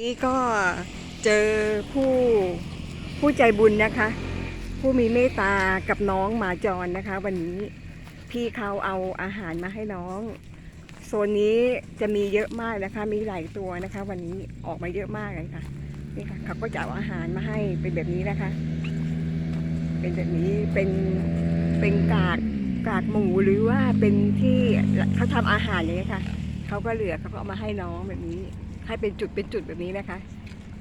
นี่ก็เจอผู้ผู้ใจบุญนะคะ ผู้มีเมตตากับน้องหมาจรนะคะ วันนี้พี่เขาเอาอาหารมาให้น้องโซนนี้จะมีเยอะมากนะคะ มีหลายตัวนะคะ วันนี้ออกมาเยอะมากเลยค่ะนี่ค่ะเขาก็จะเอาอาหารมาให้เป็นแบบนี้นะคะ เป็นแบบนี้เป็นเป็นกากกากหมูหรือว่าเป็นที่เขาทำอาหารอย่างนี้ยค่ะเขาก็เหลือเขาก็เอามาให้น้องแบบนี้ ให้เป็นจุดเป็นจุดแบบนี้นะคะ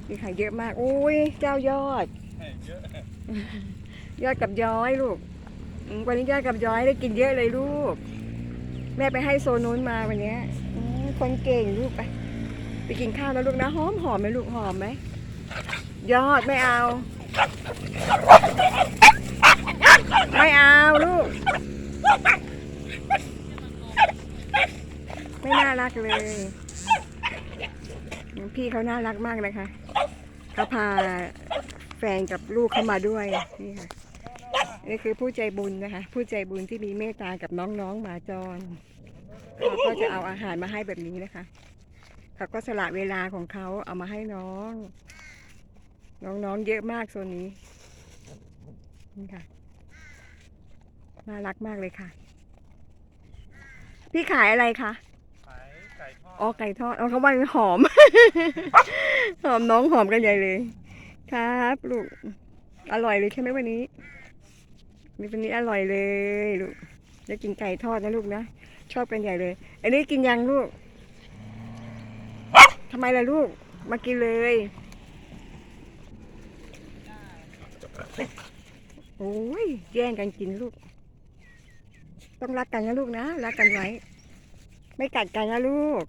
นี่ค่ะเยอะมากโอ้ยเจ้ายอด ยอดกับย้อยลูกอืมวันนี้ยอดกับย้อยได้กินเยอะเลยลูก แม่ไปให้โซนนู้นมาวันเนี้ยอืมคนเก่งลูกไปไปกินข้าวแล้วลูกนะหอมหอมไหมลูกหอมไหมยอดไม่เอา ไม่เอาลูก ไม่น่ารักเลย พี่เขาน่ารักมากนะคะเขาพาแฟนกับลูกเข้ามาด้วยนี่ค่ะนี่คือผู้ใจบุญนะคะ ผู้ใจบุญที่มีเมตตากับน้องๆหมาจรเขาก็จะเอาอาหารมาให้แบบนี้นะคะเขาก็สละเวลาของเขาเอามาให้น้อง น้องๆเยอะมากโซนนี้นี่ค่ะน่ารักมากเลยค่ะ พี่ขายอะไรคะขายไก่ท อดอ๋อไก่ทอดเอ๋อเขาว่าหอม หอมน้องหอมกันใหญ่เลย ครับลูกอร่อยเลยใช่ไหมวันนี้มีวันนี้อร่อยเลยลูกจะกินไก่ทอดนะลูกนะชอบกันใหญ่เลย อันนี้กินยังลูกทำไมล่ะลูก มากินเลยโอ้ยแย่งกันกินลูก ต้องรักกันนะลูกนะ รักกันไว้ ไม่กัดกันนะลูก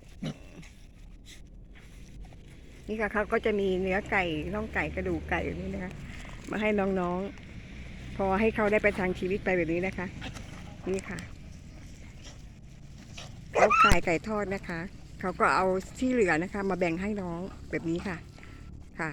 นี่ค่ะเขาก็จะมีเนื้อไก่น่องไก่กระดูกไก่แบบนี้นะคะ มาให้น้องๆ พอให้เขาได้ไปทางชีวิตไปแบบนี้นะคะ นี่ค่ะเขาขายไก่ทอดนะคะ เขาก็เอาที่เหลือนะคะ มาแบ่งให้น้องแบบนี้ค่ะ ค่ะ